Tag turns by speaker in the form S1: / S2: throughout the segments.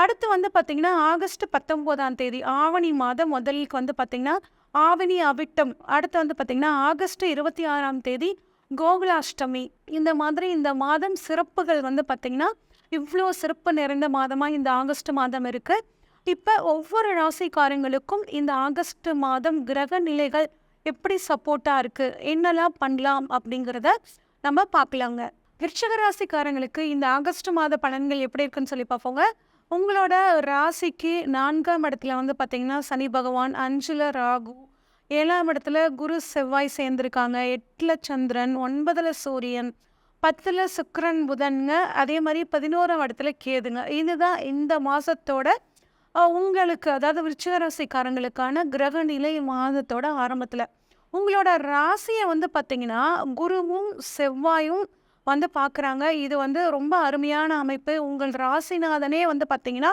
S1: அடுத்து வந்து பார்த்திங்கன்னா ஆகஸ்ட் பத்தொம்போதாம் தேதி ஆவணி மாதம் முதலுக்கு வந்து பார்த்திங்கன்னா ஆவணி அவிட்டம். அடுத்து வந்து பார்த்திங்கன்னா ஆகஸ்ட் இருபத்தி ஆறாம் தேதி கோகுலாஷ்டமி. இந்த மாதிரி இந்த மாதம் சிறப்புகள் வந்து பார்த்திங்கன்னா இவ்வளோ சிறப்பு நிறைந்த மாதமாக இந்த ஆகஸ்ட் மாதம் இருக்குது இப்போ ஒவ்வொரு ராசிக்காரங்களுக்கும் இந்த ஆகஸ்ட் மாதம் கிரக நிலைகள் எப்படி சப்போர்ட்டாக இருக்குது என்னெல்லாம் பண்ணலாம் அப்படிங்கிறத நம்ம பார்க்கலாங்க. விருச்சக ராசிக்காரங்களுக்கு இந்த ஆகஸ்ட் மாத பலன்கள் எப்படி இருக்குன்னு சொல்லி பார்ப்போங்க. உங்களோட ராசிக்கு நான்காம் இடத்துல வந்து பார்த்திங்கன்னா சனி பகவான் அஞ்சில் ராகு ஏழாம் இடத்துல குரு செவ்வாய் சேர்ந்துருக்காங்க. எட்டில் சந்திரன் ஒன்பதில் சூரியன் பத்தில் சுக்கரன் புதன்ங்க. அதே மாதிரி பதினோராம் இடத்துல கேதுங்க. இதுதான் இந்த மாதத்தோட உங்களுக்கு அதாவது விருச்சிக ராசிக்காரங்களுக்கான கிரக நிலை மாதத்தோட ஆரம்பத்தில். உங்களோட ராசியை வந்து பார்த்திங்கன்னா குருவும் செவ்வாயும் வந்து பார்க்குறாங்க இது வந்து ரொம்ப அருமையான அமைப்பு. உங்கள் ராசிநாதனே வந்து பார்த்திங்கன்னா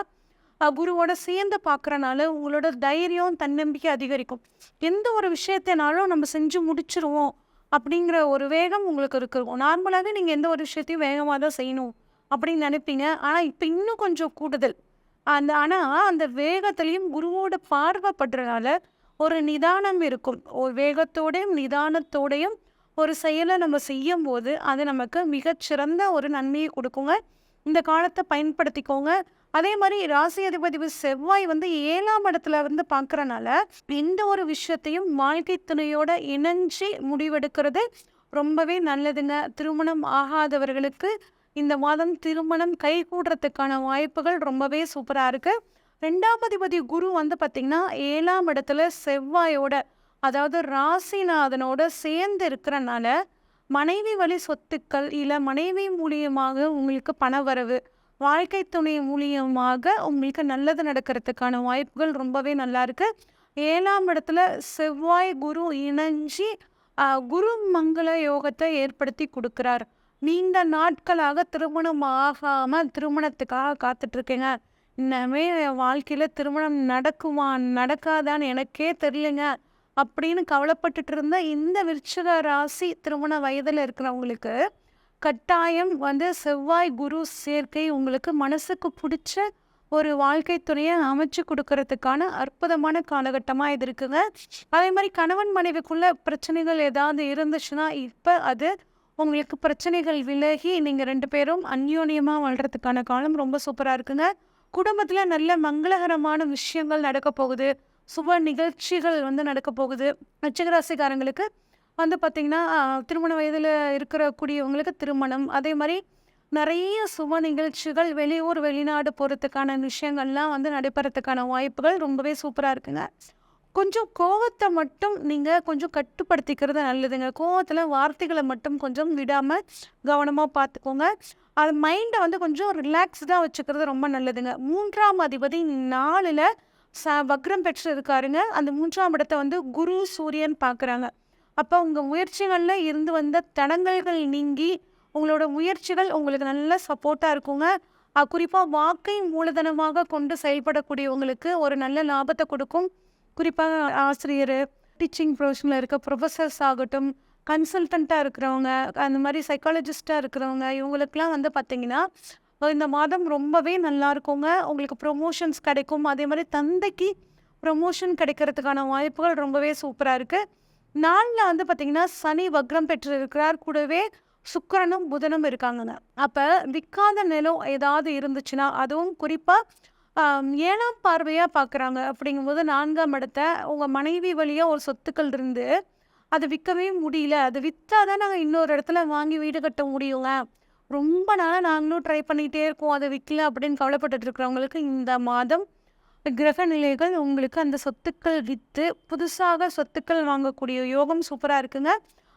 S1: குருவோட சேர்ந்து பார்க்குறனால உங்களோட தைரியம் தன்னம்பிக்கை அதிகரிக்கும். எந்த ஒரு விஷயத்தினாலும் நம்ம செஞ்சு முடிச்சிருவோம் அப்படிங்கிற ஒரு வேகம் உங்களுக்கு இருக்கும் நார்மலாகவே நீங்கள் எந்த ஒரு விஷயத்தையும் வேகமாக தான் செய்யணும் அப்படின்னு நினைப்பீங்க. ஆனால் இப்போ இன்னும் கொஞ்சம் கூடுதல். அந்த ஆனால் அந்த வேகத்துலேயும் குருவோட பார்வைப்படுறதுனால ஒரு நிதானம் இருக்கும். ஒரு வேகத்தோடையும் நிதானத்தோடையும் ஒரு செயலை நம்ம செய்யும் போது அது நமக்கு மிகச்சிறந்த ஒரு நன்மையை கொடுக்குங்க. இந்த காலத்தை பயன்படுத்திக்கோங்க. அதே மாதிரி ராசி அதிபதி செவ்வாய் வந்து ஏழாம் இடத்துல வந்து பார்க்குறனால எந்த ஒரு விஷயத்தையும் வாழ்க்கை துணையோட இணைஞ்சி முடிவெடுக்கிறது ரொம்பவே நல்லதுங்க. திருமணம் ஆகாதவர்களுக்கு இந்த மாதம் திருமணம் கை கூடுறதுக்கான வாய்ப்புகள் ரொம்பவே சூப்பராக இருக்குது ரெண்டாம் அதிபதி குரு வந்து பார்த்திங்கன்னா ஏழாம் இடத்துல செவ்வாயோட அதாவது ராசிநாதனோட சேர்ந்து இருக்கிறனால மனைவி வழி சொத்துக்கள் இல்லை மனைவி மூலியமாக உங்களுக்கு பணவரவு வாழ்க்கை துணை மூலியமாக உங்களுக்கு நல்லது நடக்கிறதுக்கான வாய்ப்புகள் ரொம்பவே நல்லா இருக்குது ஏழாம் இடத்துல செவ்வாய் குரு இணைஞ்சி குரு மங்கள யோகத்தை ஏற்படுத்தி கொடுக்குறார். நீண்ட நாட்களாக திருமணம் ஆகாமல் திருமணத்துக்காக காத்துட்ருக்கேங்க. இன்னமே வாழ்க்கையில் திருமணம் நடக்குமா நடக்காதான்னு எனக்கே தெரியலங்க. அப்படின்னு கவலைப்பட்டுட்டு இருந்த இந்த விருச்சிக ராசி திருமண வயதில் இருக்கிறவங்களுக்கு கட்டாயம் வந்து செவ்வாய் குரு சேர்க்கை உங்களுக்கு மனசுக்கு பிடிச்ச ஒரு வாழ்க்கை துணையை அமைச்சு கொடுக்கறதுக்கான அற்புதமான காலகட்டமாக இது இருக்குங்க. அதே மாதிரி கணவன் மனைவிக்குள்ள பிரச்சனைகள் ஏதாவது இருந்துச்சுன்னா இப்போ அது உங்களுக்கு பிரச்சனைகள் விலகி நீங்கள் ரெண்டு பேரும் அந்யோன்யமாக வாழ்கிறதுக்கான காலம் ரொம்ப சூப்பராக இருக்குங்க. குடும்பத்தில் நல்ல மங்களகரமான விஷயங்கள் நடக்க போகுது. சுப நிகழ்ச்சிகள் வந்து நடக்க போகுது. நட்சகராசிக்காரங்களுக்கு வந்து பார்த்திங்கன்னா திருமண வயதில் இருக்கிற கூடியவங்களுக்கு திருமணம். அதே மாதிரி நிறைய சுப நிகழ்ச்சிகள் வெளியூர் வெளிநாடு போகிறதுக்கான விஷயங்கள்லாம் வந்து நடைபெறத்துக்கான வாய்ப்புகள் ரொம்பவே சூப்பராக இருக்குங்க. கொஞ்சம் கோவத்தை மட்டும் நீங்கள் கொஞ்சம் கட்டுப்படுத்திக்கிறது நல்லதுங்க. கோவத்தில் வார்த்தைகளை மட்டும் கொஞ்சம் விடாமல் கவனமாக பார்த்துக்கோங்க அது மைண்டை வந்து கொஞ்சம் ரிலாக்ஸ்டாக வச்சுக்கிறது ரொம்ப நல்லதுங்க. மூன்றாம் அதிபதி நாளில் ச வக்ரம் பெற்று இருக்காருங்க அந்த மூன்றாம் இடத்த வந்து குரு சூரியன் பார்க்குறாங்க. அப்போ உங்கள் முயற்சிகளில் இருந்து வந்த தடங்கல்கள் நீங்கி உங்களோட முயற்சிகள் உங்களுக்கு நல்ல சப்போர்ட்டாக இருக்குங்க. குறிப்பாக வாக்கை மூலதனமாக கொண்டு செயல்படக்கூடியவங்களுக்கு ஒரு நல்ல லாபத்தை கொடுக்கும். குறிப்பாக ஆசிரியர் டீச்சிங் ப்ரொஃபஷனில் இருக்க ப்ரொஃபஸர்ஸ் ஆகட்டும் கன்சல்டண்ட்டாக இருக்கிறவங்க அந்த மாதிரி சைக்காலஜிஸ்ட்டாக இருக்கிறவங்க இவங்களுக்கெல்லாம் வந்து பார்த்திங்கன்னா இந்த மாதம் ரொம்பவே நல்லா இருக்குங்க. உங்களுக்கு ப்ரொமோஷன்ஸ் கிடைக்கும். அதே மாதிரி தந்தைக்கு ப்ரொமோஷன் கிடைக்கிறதுக்கான வாய்ப்புகள் ரொம்பவே சூப்பராக இருக்குது நாளில் வந்து பார்த்திங்கன்னா சனி வக்ரம் பெற்று இருக்கிறார் கூடவே சுக்கரனும் புதனும் இருக்காங்கங்க. அப்போ விற்காத நிலம் ஏதாவது இருந்துச்சுன்னா அதுவும் குறிப்பாக ஏழாம் பார்வையாக பார்க்குறாங்க அப்படிங்கும்போது நான்காம் இடத்த உங்கள் மனைவி வழியாக ஒரு சொத்துக்கள் இருந்து அதை விற்கவே முடியல. அதை விற்றா தான் நாங்கள் இன்னொரு இடத்துல வாங்கி வீடு கட்ட முடியுங்க. ரொம்ப நாளாக நாங்களும் ட்ரை பண்ணிகிட்டே இருக்கோம். அதை விற்கல அப்படின்னு கவலைப்பட்டுட்டு இருக்கிறவங்களுக்கு இந்த மாதம் கிரக நிலைகள் உங்களுக்கு அந்த சொத்துக்கள் விற்று புதுசாக சொத்துக்கள் வாங்கக்கூடிய யோகம் சூப்பராக இருக்குங்க.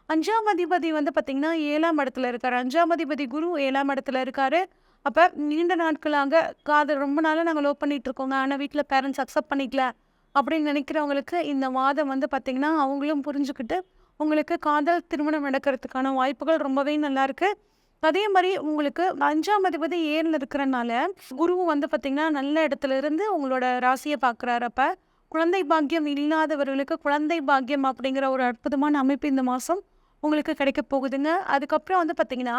S1: அஞ்சாம் அதிபதி வந்து பார்த்திங்கன்னா ஏழாம் இடத்துல இருக்கார். அஞ்சாம் அதிபதி குரு ஏழாம் இடத்துல இருக்கார். அப்போ நீண்ட நாட்களாக காதல் ரொம்ப நாளாக நாங்கள் லோ பண்ணிட்டு இருக்கோங்க. ஆனால் வீட்டில் பேரண்ட்ஸ் அக்செப்ட் பண்ணிக்கல அப்படின்னு நினைக்கிறவங்களுக்கு இந்த மாதம் வந்து பார்த்திங்கன்னா அவங்களும் புரிஞ்சுக்கிட்டு உங்களுக்கு காதல் திருமணம் நடக்கிறதுக்கான வாய்ப்புகள் ரொம்பவே நல்லாயிருக்கு அதே மாதிரி உங்களுக்கு அஞ்சாம் அதிபதி ஏழில் இருக்கிறனால குருவும் வந்து பார்த்தீங்கன்னா நல்ல இடத்துல இருந்து உங்களோட ராசியை பார்க்குறாரப்ப குழந்தை பாக்கியம் இல்லாதவர்களுக்கு குழந்தை பாக்கியம் அப்படிங்கிற ஒரு அற்புதமான அமைப்பு இந்த மாதம் உங்களுக்கு கிடைக்க போகுதுங்க. அதுக்கப்புறம் வந்து பார்த்தீங்கன்னா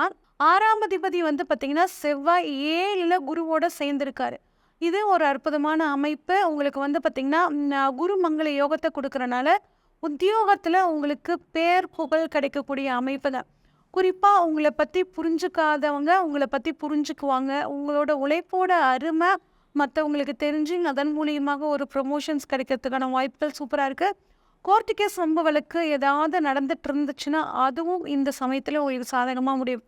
S1: ஆறாம் அதிபதி வந்து பார்த்தீங்கன்னா செவ்வாய் ஏழில் குருவோட சேர்ந்துருக்காரு. இது ஒரு அற்புதமான அமைப்பு. உங்களுக்கு வந்து பார்த்திங்கன்னா குரு மங்கள யோகத்தை கொடுக்குறனால உத்தியோகத்தில் உங்களுக்கு பேர் புகழ் கிடைக்கக்கூடிய அமைப்பு தான் குறிப்பாக உங்களை பற்றி புரிஞ்சுக்காதவங்க உங்களை பற்றி புரிஞ்சுக்குவாங்க. உங்களோட உழைப்போட அருமை மற்றவங்களுக்கு தெரிஞ்சு அதன் மூலியமாக ஒரு ப்ரொமோஷன்ஸ் கிடைக்கிறதுக்கான வாய்ப்புகள் சூப்பராக இருக்குது கோர்ட்டு கேஸ் ரொம்ப வழக்கு ஏதாவது நடந்துட்டு இருந்துச்சுன்னா அதுவும் இந்த சமயத்தில் உங்களுக்கு சாதகமாக முடியும்.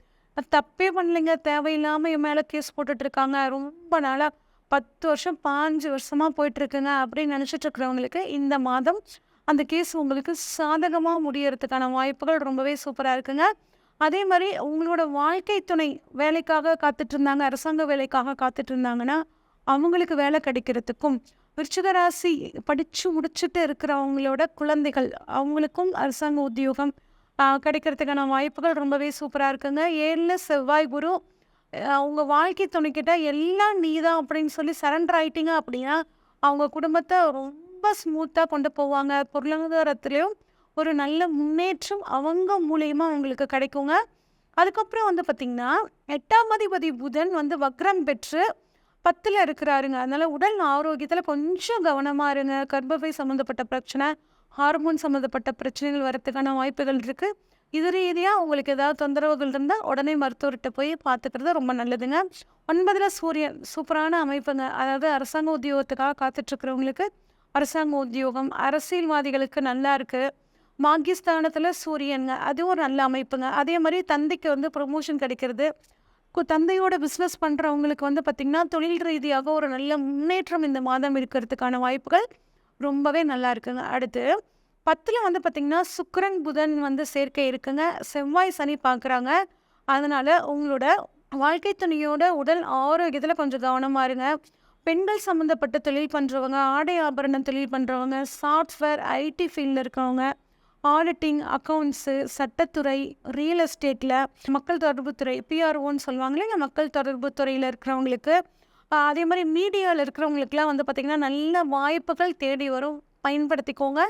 S1: தப்பே பண்ணலைங்க. தேவையில்லாமல் என் மேலே கேஸ் போட்டுட்ருக்காங்க ரொம்ப நாளாக பத்து வருஷம் பாஞ்சு வருஷமாக போயிட்டுருக்குங்க அப்படின்னு நினச்சிட்டு இருக்கிறவங்களுக்கு இந்த மாதம் அந்த கேஸ் உங்களுக்கு சாதகமாக முடியறதுக்கான வாய்ப்புகள் ரொம்பவே சூப்பராக இருக்குங்க. அதே மாதிரி உங்களோட வாழ்க்கை துணை வேலைக்காக காத்துட்டு இருந்தாங்க அரசாங்க வேலைக்காக காத்துட்டு இருந்தாங்கன்னா அவங்களுக்கு வேலை கிடைக்கிறதுக்கும் விருச்சிகராசி படித்து முடிச்சுட்டு இருக்கிறவங்களோட குழந்தைகள் அவங்களுக்கும் அரசாங்க உத்தியோகம் கிடைக்கிறதுக்கான வாய்ப்புகள் ரொம்பவே சூப்பராக இருக்குங்க. ஏழில் செவ்வாய் குரு அவங்க வாழ்க்கை துணைக்கிட்ட எல்லாம் நீ தான் அப்படின்னு சொல்லி சரண்டர் ஆயிட்டீங்க அப்படின்னா அவங்க குடும்பத்தை ரொம்ப ஸ்மூத்தாக கொண்டு போவாங்க. பொருளாதாரத்துலேயும் ஒரு நல்ல முன்னேற்றம் அவங்க மூலயமா அவங்களுக்கு கிடைக்குங்க. அதுக்கப்புறம் வந்து பார்த்திங்கன்னா எட்டாம் அதிபதி புதன் வந்து வக்ரம் பெற்று பத்தில் இருக்கிறாருங்க. அதனால் உடல் ஆரோக்கியத்தில் கொஞ்சம் கவனமாக இருங்க. கர்ப்பப்பை சம்மந்தப்பட்ட பிரச்சனை ஹார்மோன் சம்மந்தப்பட்ட பிரச்சனைகள் வரத்துக்கான வாய்ப்புகள் இருக்குது இது ரீதியாக உங்களுக்கு ஏதாவது தொந்தரவுகள் இருந்தால் உடனே மருத்துவர்கிட்ட போய் பார்த்துக்கிறது ரொம்ப நல்லதுங்க. ஒன்பதில் சூரியன் சூப்பரான அமைப்புங்க. அதாவது அரசாங்க உத்தியோகத்துக்காக காத்துட்ருக்கிறவங்களுக்கு அரசாங்க உத்தியோகம் அரசியல்வாதிகளுக்கு நல்லா இருக்குது பாக்கியஸ்தானத்தில் சூரியனுங்க. அதுவும் ஒரு நல்ல அமைப்புங்க. அதே மாதிரி தந்தைக்கு வந்து ப்ரொமோஷன் கிடைக்கிறது. தந்தையோட பிஸ்னஸ் பண்ணுறவங்களுக்கு வந்து பார்த்திங்கன்னா தொழில் ரீதியாக ஒரு நல்ல முன்னேற்றம் இந்த மாதம் இருக்கிறதுக்கான வாய்ப்புகள் ரொம்பவே நல்லா இருக்குங்க. அடுத்து பத்தில் வந்து பார்த்திங்கன்னா சுக்கரன் புதன் வந்து சேர்க்கை இருக்குங்க. செவ்வாய் சனி பார்க்குறாங்க அதனால் உங்களோட வாழ்க்கை துணியோட உடல் ஆரோக்கியத்தில் கொஞ்சம் கவனமாக இருங்க. பெண்கள் சம்மந்தப்பட்ட தொழில் பண்ணுறவங்க ஆடை ஆபரணம் தொழில் பண்ணுறவங்க சாஃப்ட்வேர் ஐடி ஃபீல்டில் இருக்கவங்க ஆடிட்டிங் அக்கௌண்ட்ஸு சட்டத்துறை ரியல் எஸ்டேட்டில் மக்கள் தொடர்புத்துறை பிஆர்ஓன்னு சொல்லுவாங்க இல்லைங்க மக்கள் தொடர்பு துறையில் இருக்கிறவங்களுக்கு அதே மாதிரி மீடியாவில் இருக்கிறவங்களுக்குலாம் வந்து பார்த்திங்கன்னா நல்ல வாய்ப்புகள் தேடி வரும். பயன்படுத்திக்கோங்க.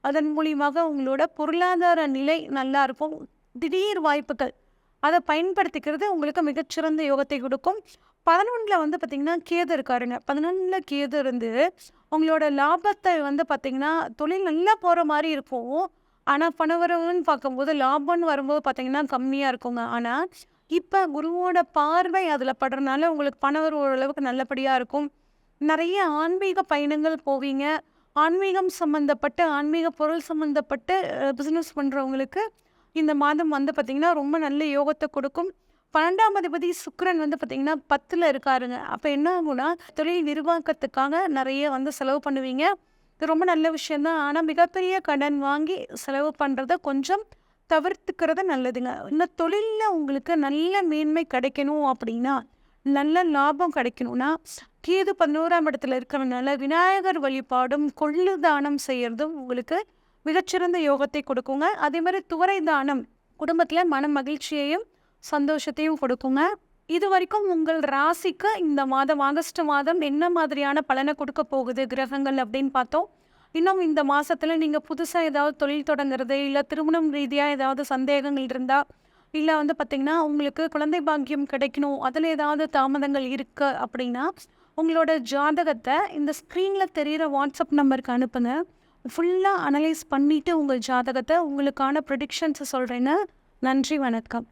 S1: அதன் மூலியமாக உங்களோட பொருளாதார நிலை நல்லா இருக்கும். திடீர் வாய்ப்புகள். அதை பயன்படுத்திக்கிறது உங்களுக்கு மிகச்சிறந்த யோகத்தை கொடுக்கும். பதினொன்றில் வந்து பார்த்திங்கன்னா கேது இருக்காருங்க. பதினொன்றில் கேது இருந்து உங்களோட லாபத்தை வந்து பார்த்திங்கன்னா தொழில் நல்லா போகிற மாதிரி இருக்கும். ஆனால் பணவரவுன்னு பார்க்கும்போது லாபம்னு வரும்போது பார்த்தீங்கன்னா கம்மியாக இருக்குங்க. ஆனால் இப்போ குருவோட பார்வை அதில் படுறதுனால உங்களுக்கு பணவர் ஓரளவுக்கு நல்லபடியாக இருக்கும். நிறைய ஆன்மீக பயணங்கள் போவீங்க. ஆன்மீகம் சம்மந்தப்பட்ட ஆன்மீக பொருள் சம்மந்தப்பட்ட பிஸ்னஸ் பண்ணுறவங்களுக்கு இந்த மாதம் வந்து பார்த்திங்கன்னா ரொம்ப நல்ல யோகத்தை கொடுக்கும். பன்னெண்டாம் அதிபதி சுக்கரன் வந்து பார்த்திங்கன்னா பத்தில் இருக்காருங்க. அப்போ என்ன ஆகும்னா தொழில் நிர்வாகத்துக்காக நிறைய வந்து செலவு பண்ணுவீங்க. இது ரொம்ப நல்ல விஷயந்தான் ஆனால் மிகப்பெரிய கடன் வாங்கி செலவு பண்ணுறத கொஞ்சம் தவிர்த்துக்கிறது நல்லதுங்க. இன்னும் தொழிலில் உங்களுக்கு நல்ல மேன்மை கிடைக்கணும் அப்படின்னா நல்ல லாபம் கிடைக்கணும்னா கேது பதினோராம் இடத்துல இருக்கிறதுனால விநாயகர் வழிபாடும் கொள்ளு தானம் செய்கிறதும் உங்களுக்கு மிகச்சிறந்த யோகத்தை கொடுக்குங்க. அதே மாதிரி துவரை தானம் குடும்பத்தில் மன மகிழ்ச்சியையும் சந்தோஷத்தையும் கொடுக்குங்க. இது வரைக்கும் உங்கள் ராசிக்கு இந்த மாதம் ஆகஸ்ட் மாதம் என்ன மாதிரியான பலனை கொடுக்க போகுது கிரகங்கள் அப்படின்னு பார்த்தோம். இன்னும் இந்த மாதத்தில் நீங்கள் புதுசாக ஏதாவது தொழில் தொடங்குறது இல்லை திருமணம் ரீதியாக ஏதாவது சந்தேகங்கள் இருந்தால் இல்லை வந்து பார்த்திங்கன்னா உங்களுக்கு குழந்தை பாக்கியம் கிடைக்கணும் அதில் ஏதாவது தாமதங்கள் இருக்கு அப்படின்னா உங்களோட ஜாதகத்தை இந்த ஸ்க்ரீனில் தெரிகிற வாட்ஸ்அப் நம்பருக்கு அனுப்புங்க. ஃபுல்லாக அனலைஸ் பண்ணிவிட்டு உங்கள் ஜாதகத்தை உங்களுக்கான ப்ரொடிக்ஷன்ஸை சொல்கிறேன்னு நன்றி வணக்கம்.